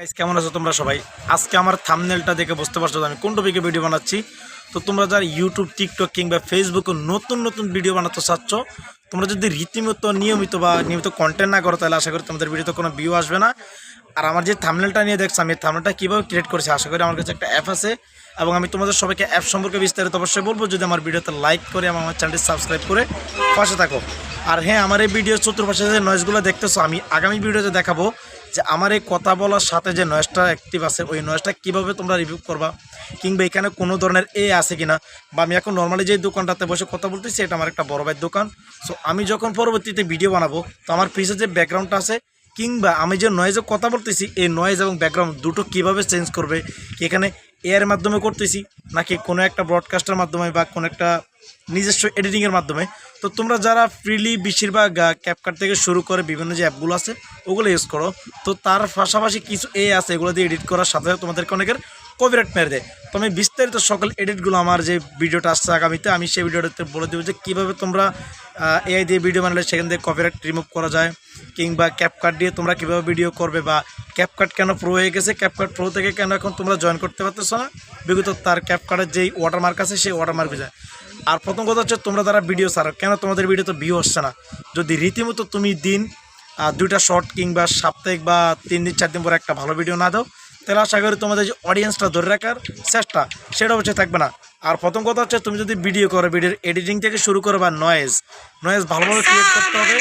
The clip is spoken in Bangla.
গাইস কেমন আছো তোমরা সবাই? আজকে আমার থামনেলটা দেখে বুঝতে পারছ আমি কোন টপিকে ভিডিও বানাচ্ছি। তো তোমরা যারা ইউটিউব টিকটক কিংবা ফেসবুকে নতুন নতুন ভিডিও বানাতে চাচ্ছ, তোমরা যদি রীতিমতো নিয়মিত বা নিয়মিত কন্টেন্ট না করো, তাহলে আশা করি তোমাদের ভিডিওতে কোনো ভিউ আসবে না। আর আমার যে থামনেলটা নিয়ে দেখছ, আমি থামনেলটা কীভাবে ক্রিয়েট করেছি, আশা করি আমার কাছে একটা অ্যাপ আছে। এবং আমি তোমাদের সবাইকে অ্যাপ সম্পর্কে বিস্তারিত অবশ্যই বলব। যদি আমার ভিডিওতে লাইক করে এবং আমার চ্যানেলটি সাবস্ক্রাইব করে পাশে থাকো। আর হ্যাঁ আমার এই ভিডিও চতুর্পাশে যে নয়েজগুলো দেখতেছো, আমি আগামী ভিডিওতে দেখাবো। যে আমার এই কথা বলার সাথে যে নয়েজটা অ্যাক্টিভ আছে, ওই নয়েজটা কীভাবে তোমরা রিভিউ করবা? কিংবা এখানে কোনো ধরনের এ আছে কিনা? বা আমি এখন নর্মালি যে দোকানটাতে বসে কথা বলতেছি, এটা আমার একটা বড় ভাইয়ের দোকান। সো আমি যখন পরবর্তীতে ভিডিও বানাবো, তো আমার পিছে যে ব্যাকগ্রাউন্ডটা আছে, কিংবা আমি যে নয়েজে কথা বলতেছি, এই নয়েজ এবং ব্যাকগ্রাউন্ড দুটো কীভাবে চেঞ্জ করবে, কি এখানে এর মাধ্যমে করতেছি, নাকি কোনো একটা ব্রডকাস্টের মাধ্যমে বা কোনো একটা নিজস্ব এডিটিংয়ের মাধ্যমে। তো তোমরা যারা ফ্রিলি বেশিরভাগ ক্যাপকাট থেকে শুরু করে বিভিন্ন যে অ্যাপগুলো আছে, ওগুলো ইউজ করো। তো তার পাশাপাশি কিছু এ আছে, এগুলো দিয়ে এডিট করার সাথে তোমাদেরকে অনেকের কপিরাইট মেরে দেয়। তো আমি বিস্তারিত সকল এডিটগুলো আমার যে ভিডিওটা আসছে আগামীতে, আমি সেই ভিডিওটাতে বলে দেবো যে কীভাবে তোমরা এআই দিয়ে ভিডিও বানালে সেখান থেকে কপিরাইট রিমুভ করা যায়, কিংবা ক্যাপকাট দিয়ে তোমরা কীভাবে ভিডিও করবে বা ক্যাপকাট কেন প্রো হয়ে গেছে ক্যাপকাট প্রো থেকে কেন এখন তোমরা জয়েন করতে পারতেছো না? বিগত তার ক্যাপকাটের যেই ওয়াটারমার্ক আছে, সেই ওয়াটারমার্কে যায়। আর প্রথম কথা হচ্ছে তোমরা তারা ভিডিও সারো কেন তোমাদের ভিডিও তো ভিউ হচ্ছে না? যদি রীতিমতো তুমি দিন দুইটা শর্ট কিংবা সাপ্তাহিক বা তিন দিন, চার দিন পরে একটা ভালো ভিডিও না দাও, তাহলে আশা করি তোমাদের যে অডিয়েন্সটা ধরে রাখার চেষ্টা, সেটা হচ্ছে থাকবে না। আর প্রথম কথা হচ্ছে তুমি যদি ভিডিও করো ভিডিওর এডিটিং থেকে শুরু করো বা নয়েজ নয়েজ ভালোভাবে ক্রিয়েট করতে হবে।